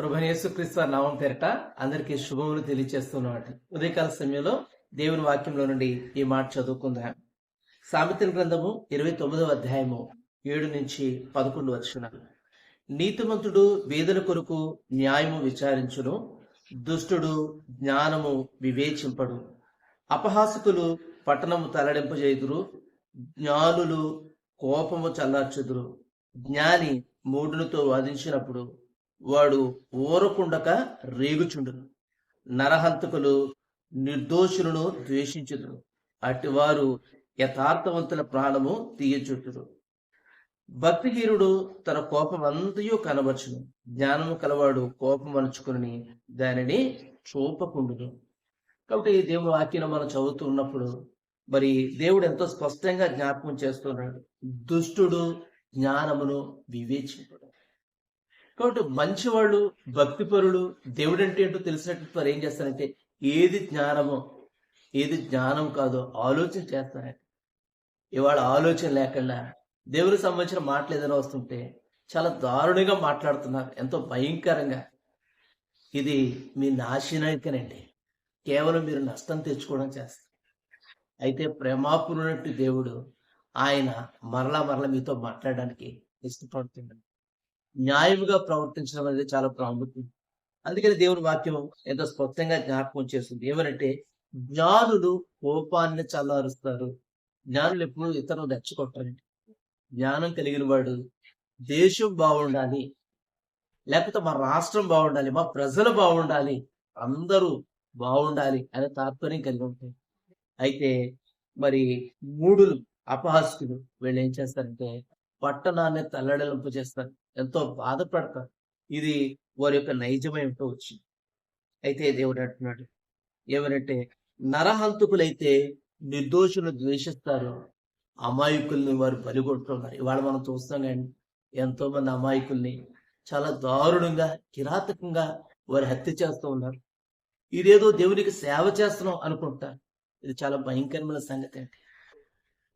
ప్రభనేసుక్రీస్తు నామం పేరిట అందరికీ శుభములు తెలియజేస్తున్నాడు ఉదయకాల సమయంలో దేవుని వాక్యంలో నుండి ఈ మాట చదువుకుందాం. సామెతల గ్రంథము ఇరవై తొమ్మిదవ అధ్యాయము ఏడు నుంచి పదకొండు వచ్చిన. నీతిమంతుడు వేదల కొరకు న్యాయము విచారించును దుష్టుడు జ్ఞానము వివేచింపడు. అపహాసకులు పట్టణము తలడింపజేయుదురు జ్ఞానులు కోపము చల్లార్చుదురు. జ్ఞాని మూడులతో వాదించినప్పుడు వాడు ఊరకుండక రేగుచుండును. నరహంతకులు నిర్దోషులను ద్వేషించుదురు. అటివారు యథార్థవంతుల ప్రాణము తీయచుట్టురు భక్తిహీనుడు తన కోపం కనబరచును. జ్ఞానము కలవాడు కోపం అణుచుకుని దానిని చూపకుండును. కాబట్టి ఈ వాక్యం మనం చదువుతూ ఉన్నప్పుడు మరి దేవుడు ఎంతో స్పష్టంగా జ్ఞాపకం చేస్తున్నాడు. దుష్టుడు జ్ఞానమును వివేచింపడు. కాబట్టి మంచివాళ్ళు భక్తిపరులు దేవుడు అంటే ఏంటో తెలిసినట్టు వారు ఏం చేస్తారంటే ఏది జ్ఞానమో ఏది జ్ఞానం కాదో ఆలోచన చేస్తారంటే ఇవాళ ఆలోచన లేకుండా దేవుడికి సంబంధించిన మాటలు ఏదైనా వస్తుంటే చాలా దారుణంగా మాట్లాడుతున్నారు. ఎంతో భయంకరంగా. ఇది మీ నాశనానికనండి. కేవలం మీరు నష్టం తెచ్చుకోవడం చేస్తారు. అయితే ప్రేమాపురునట్టు దేవుడు ఆయన మరలా మరలా మీతో మాట్లాడడానికి ఇష్టపడుతున్నాడు. న్యాయముగా ప్రవర్తించడం అనేది చాలా ప్రాముఖ్యం. అందుకని దేవుని వాక్యం ఎంతో స్పష్టంగా జ్ఞాపకం చేస్తుంది. ఏమనంటే జ్ఞానులు కోపాన్ని చల్లారుస్తారు. జ్ఞానులు ఎప్పుడు ఇతరులు రెచ్చగొట్టారండి జ్ఞానం కలిగిన వాడు దేశం బాగుండాలి లేకపోతే మా రాష్ట్రం బాగుండాలి మా ప్రజలు బాగుండాలి అందరూ బాగుండాలి అనే తాత్పర్యం కలిగి ఉంటాయి. అయితే మరి మూడులు అపహాస్యులు వీళ్ళు ఏం చేస్తారంటే పట్టణాన్ని తల్లడలింపు చేస్తారు. ఎంతో బాధపడతారు ఇది వారి యొక్క నైజమేమిటో వచ్చింది. అయితే దేవుడు అంటున్నాడు ఏమనంటే నరహంతకులైతే నిర్దోషులను ద్వేషిస్తారు అమాయకుల్ని వారు బలిగొంటున్నారు ఇవాళ మనం చూస్తాం కానీ ఎంతో మంది అమాయకుల్ని చాలా దారుణంగా కిరాతకంగా వారు హత్య చేస్తూ ఉన్నారు. ఇదేదో దేవునికి సేవ చేస్తున్నాం అనుకుంటారు ఇది చాలా భయంకరమైన సంగతి అండి.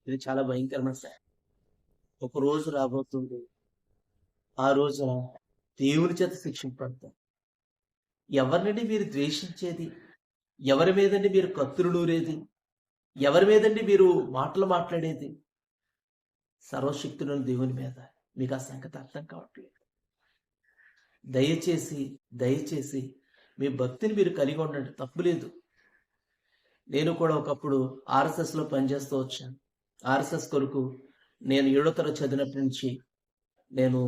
ఇది చాలా భయంకరమైన సంగతి. ఒక రోజు రాబోతుంది. ఆ రోజున దేవుని చేత శిక్షింపడతారు ఎవరినండి మీరు ద్వేషించేది? ఎవరి మీదండి మీరు కత్తులు నూరేది? ఎవరి మీదండి మీరు మాటలు మాట్లాడేది? సర్వశక్తులను దేవుని మీద మీకు ఆ సంగతి అర్థం కావట్లేదు. దయచేసి దయచేసి మీ భక్తిని మీరు కలిగి ఉండండి. తప్పులేదు నేను కూడా ఒకప్పుడు ఆర్ఎస్ఎస్లో పనిచేస్తూ వచ్చాను. ఆర్ఎస్ఎస్ కొరకు నేను ఏడో తరగతి చదివినప్పటి నుంచి నేను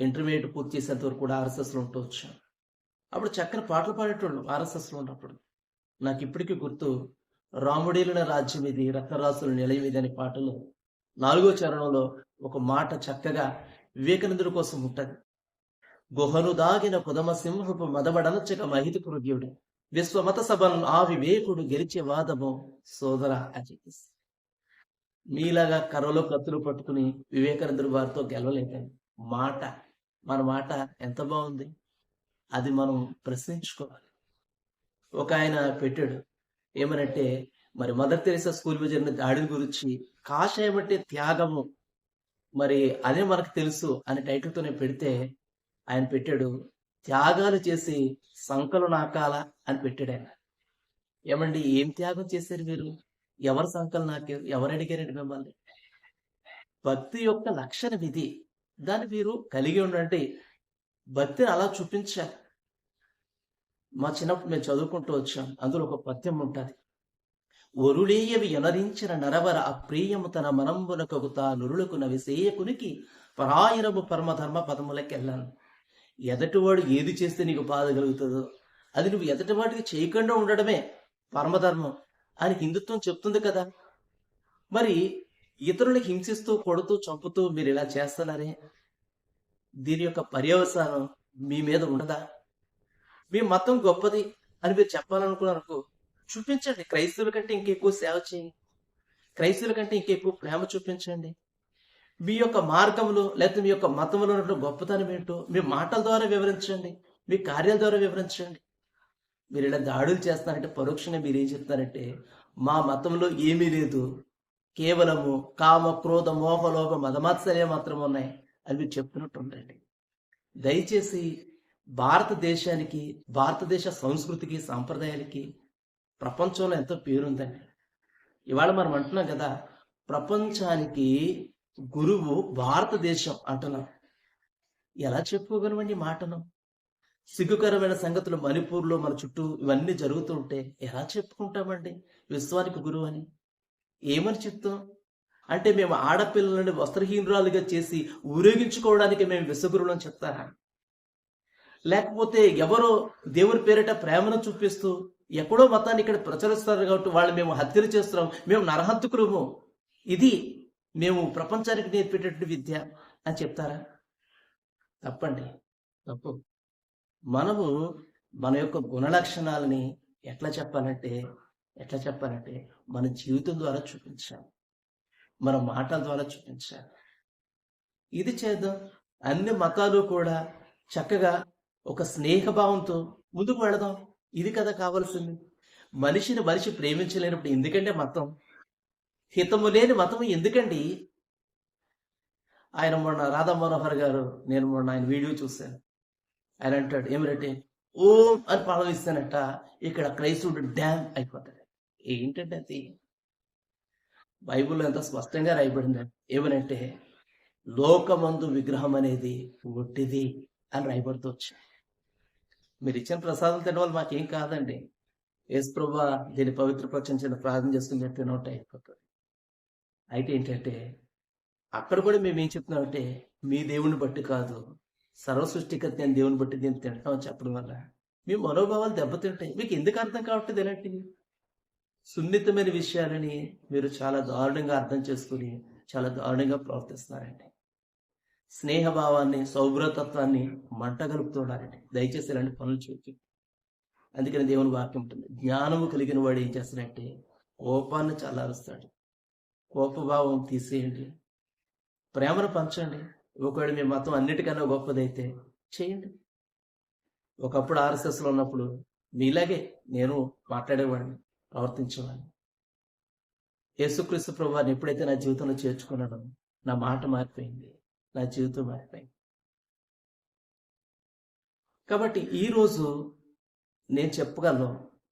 ఇంటర్మీడియట్ పూర్తి చేసేంత వరకు కూడా ఆర్ఎస్ఎస్లో ఉంటూ వచ్చాను. అప్పుడు చక్కని పాటలు పాడేటోళ్ళు ఆర్ఎస్ఎస్లో ఉన్నప్పుడు. నాకు ఇప్పటికీ గుర్తు రాముడేలిన రాజ్యం ఇది రక్తరాసుల నిలయం ఇది అనే పాటలో. నాలుగో చరణంలో ఒక మాట చక్కగా వివేకానందుడి కోసం ఉంటుంది. గుహను దాగిన కుదమ సింహపు మదబడనచ్చక మహిత కృగ్యుడు విశ్వమత సభను ఆ వివేకుడు గెలిచే వాదము సోదర అజిత్. మీలాగా కర్రలో కత్తులు పట్టుకుని వివేకానందుడు వారితో గెలవలేదండి మాట మన మాట ఎంత బాగుంది? అది మనం ప్రశ్నించుకోవాలి. ఒక ఆయన పెట్టాడు ఏమనంటే మరి మదర్ తెరీసా స్కూల్ మీద జరిగిన దాడిని గురించి కాషాయం అంటే త్యాగము. మరి అదే మనకు తెలుసు అనే టైటిల్తోనే పెడితే ఆయన పెట్టాడు త్యాగాలు చేసి సంకలు నాకాల అని పెట్టాడు ఆయన. ఏమండి ఏం త్యాగం చేశారు మీరు? ఎవరు సంకలు నాకారు? ఎవరు అడిగారండి మిమ్మల్ని? భక్తి యొక్క లక్షణం ఇది. దాన్ని మీరు కలిగి ఉండండి. భక్తిని అలా చూపించాలి మా చిన్నప్పుడు మేము చదువుకుంటూ వచ్చాం. అందులో ఒక పద్యం ఉంటుంది. ఒరులేయవి ఎనరించిన నరవర అప్రియము తన మనంబునకు తా నురులకు నవిసేయకునికి పరాయరము పరమధర్మ పదములకెళ్ళాను. ఎదటివాడు ఏది చేస్తే నీకు బాధ కలుగుతుందో అది నువ్వు ఎదటివాడికి చేయకుండా ఉండడమే పరమధర్మం అని హిందుత్వం చెప్తుంది కదా. మరి ఇతరులకు హింసిస్తూ కొడుతూ చంపుతూ మీరు ఇలా చేస్తున్నారే? దీని యొక్క పర్యవసానం మీ మీద ఉండదా? మీ మతం గొప్పది అని మీరు చెప్పాలనుకున్నారు చూపించండి. క్రైస్తవుల కంటే ఇంకెక్కువ సేవ చేయండి క్రైస్తవుల కంటే ఇంకెక్కువ ప్రేమ చూపించండి. మీ యొక్క మార్గంలో లేకపోతే మీ యొక్క మతంలో ఉన్న గొప్పతనం ఏంటో మీ మాటల ద్వారా వివరించండి. మీ కార్యాల ద్వారా వివరించండి. మీరు ఇలా దాడులు చేస్తారంటే పరోక్షంగా మీరు ఏం చెప్తారంటే మా మతంలో ఏమీ లేదు. కేవలము కామ క్రోధ మోహ లోభ మాత్రం ఉన్నాయి అవి చెప్తున్నట్టు ఉండండి. దయచేసి భారతదేశానికి భారతదేశ సంస్కృతికి సాంప్రదాయాలకి ప్రపంచంలో ఎంతో పేరుందండి ఇవాళ మనం అంటున్నాం కదా ప్రపంచానికి గురువు భారతదేశం అంటున్నాం. ఎలా చెప్పుకోగలమండి మాటను? సిగ్గుకరమైన సంగతులు మణిపూర్లో మన చుట్టూ ఇవన్నీ జరుగుతుంటే ఎలా చెప్పుకుంటామండి? విశ్వానికి గురువు అని. ఏమని చెప్తాం? అంటే మేము ఆడపిల్లలని వస్త్రహీనురాలుగా చేసి ఊరేగించుకోవడానికి మేము విశ్వగురువులు అని చెప్తారా? లేకపోతే ఎవరో దేవుని పేరిట ప్రేమను చూపిస్తూ ఎక్కడో మతాన్ని ఇక్కడ ప్రచురిస్తారు కాబట్టి వాళ్ళు మేము హత్యలు చేస్తున్నాం మేము నరహంతకులము. ఇది మేము ప్రపంచానికి నేర్పేటటువంటి విద్య అని చెప్తారా? తప్పండి. తప్పు. మనము మన యొక్క గుణ లక్షణాలని ఎట్లా చెప్పాలంటే ఎట్లా చెప్పాలంటే మన జీవితం ద్వారా చూపించాలి. మన మాటల ద్వారా చూపించాలి. ఇది చేద్దాం. అన్ని మతాలు కూడా చక్కగా ఒక స్నేహభావంతో ముందుకు వెళదాం. ఇది కదా కావాల్సింది. మనిషిని మనిషి ప్రేమించలేనప్పుడు ఎందుకంటే మతం? హితము లేని మతం ఎందుకండి? ఆయన మొన్న రాధా మనోహర్ గారు నేను మొన్న ఆయన వీడియో చూశాను. ఆయన అంటాడు ఏమిటంటే ఓం అని పాలవిస్తానట ఇక్కడ క్రైస్తవుడు డ్యామ్ అయిపోతాడు. ఏంటంటే అది? బైబుల్ ఎంత స్పష్టంగా రాయబడింది ఏమనంటే లోకమందు విగ్రహం అనేది ఒట్టిది అని రాయబడుతూ వచ్చింది. మీరు ఇచ్చిన ప్రసాదం తినడం వల్ల మాకేం కాదండి. యేసు ప్రభా దీన్ని చిన్న ప్రార్థన చేసుకుని తినోట అయిపోతుంది. అయితే ఏంటంటే అక్కడ కూడా మేము ఏం చెప్తున్నామంటే మీ దేవుని బట్టి కాదు సర్వ సృష్టికర్త నేను దేవుని బట్టి దీన్ని తింటామని చెప్పడం వల్ల మీ మనోభావాలు దెబ్బతింటాయి. మీకు ఎందుకు అర్థం కావట్లేదు ఎలాంటివి సున్నితమైన విషయాలని మీరు చాలా దారుణంగా అర్థం చేసుకుని చాలా దారుణంగా ప్రవర్తిస్తున్నారండి. స్నేహభావాన్ని సౌభ్రతత్వాన్ని మంట కలుపుతున్నారండి దయచేసి ఇలాంటి పనులు చూపి అందుకని దేవుని వాక్యం ఉంటుంది. జ్ఞానము కలిగిన వాడు ఏం చేస్తాడంటే కోపాన్ని చల్లారుస్తాడు. కోపభావం తీసేయండి. ప్రేమను పంచండి. ఒకవేళ మీ మతం అన్నిటికన్నా గొప్పదైతే చేయండి. ఒకప్పుడు ఆర్ఎస్ఎస్లో ఉన్నప్పుడు మీలాగే నేను మాట్లాడేవాడిని. ప్రవర్తించేవాడిని. యేసుక్రీస్తు ప్రభువారిని ఎప్పుడైతే నా జీవితంలో చేర్చుకున్నానో నా మాట మారిపోయింది. నా జీవితం మారిపోయింది. కాబట్టి ఈరోజు నేను చెప్పగలను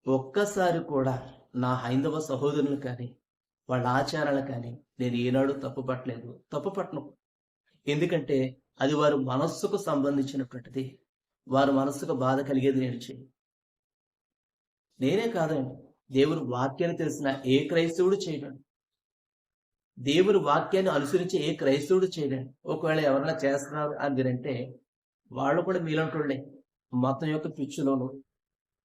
ఒక్కసారి కూడా నా హైందవ సహోదరులు కానీ వాళ్ళ ఆచారాలు కానీ నేను ఏనాడు తప్పు పట్టలేదు తప్పు పట్టను ఎందుకంటే అది వారి మనస్సుకు సంబంధించినటువంటిది. వారి మనస్సుకు బాధ కలిగేది నేను చేయి నేనే కాదండి. దేవుని వాక్యాన్ని తెలిసిన ఏ క్రైస్తవుడు చేయడండి దేవుని వాక్యాన్ని అనుసరించే ఏ క్రైస్తవుడు చేయడండి ఒకవేళ ఎవరైనా చేస్తున్నారు అని అంటే వాళ్ళు కూడా మీలంటుండే మతం యొక్క పిచ్చులోను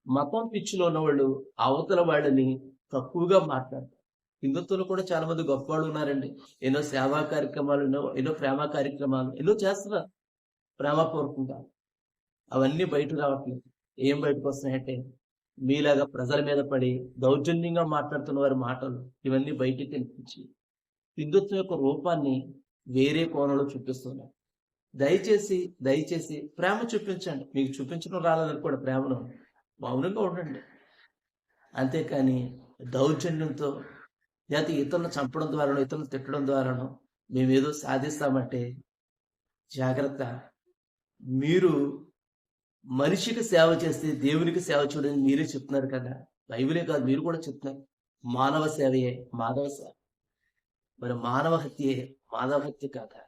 మతం పిచ్చిలో ఉన్న వాళ్ళు అవతల వాళ్ళని తక్కువగా మాట్లాడతారు. హిందుత్వంలో కూడా చాలా మంది గొప్ప వాళ్ళు ఉన్నారండి. ఎన్నో సేవా కార్యక్రమాలు ఎన్నో ఎన్నో ప్రేమ కార్యక్రమాలు ఎన్నో చేస్తున్నారు. ప్రేమపూర్వకంగా అవన్నీ బయట రావట్లేదు. ఏం బయటకు వస్తున్నాయంటే మీలాగా ప్రజల మీద పడి దౌర్జన్యంగా మాట్లాడుతున్న వారి మాటలు ఇవన్నీ బయటికి కనిపించి హిందుత్వం యొక్క రూపాన్ని వేరే కోణంలో చూపిస్తున్నారు దయచేసి దయచేసి ప్రేమ చూపించండి. మీకు చూపించడం రాలేదని కూడా ప్రేమను మౌనంగా ఉండండి. అంతేకాని దౌర్జన్యంతో లేకపోతే ఇతరులను చంపడం ద్వారానో ఇతరులను తిట్టడం ద్వారానో మేము ఏదో సాధిస్తామంటే జాగ్రత్త. మీరు మనిషికి సేవ చేస్తే దేవునికి సేవ చూడని మీరే చెప్తున్నారు కదా? బైబిలే కాదు మీరు కూడా చెప్తున్నారు. మానవ సేవయే మానవ సేవ. మరి మానవ హత్యే మానవ హత్య కాదా?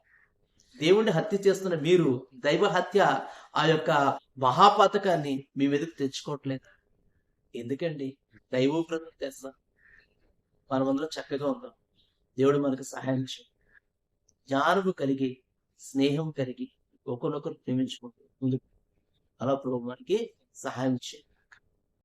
దేవుణ్ణి హత్య చేస్తున్న మీరు దైవ హత్య ఆ యొక్క మహాపాతకాన్ని మీ మీదకి తెచ్చుకోవట్లేదు? ఎందుకండి? దైవోప్రతం తెస్తా మనమందరం చక్కగా ఉందాం. దేవుడు మనకు సహాయం చేయాలి జ్ఞానము కలిగి స్నేహం కలిగి ఒకరినొకరు ప్రేమించుకుంటూ ముందుకు అలా ప్రభు మనకి సహాయం చేయండి.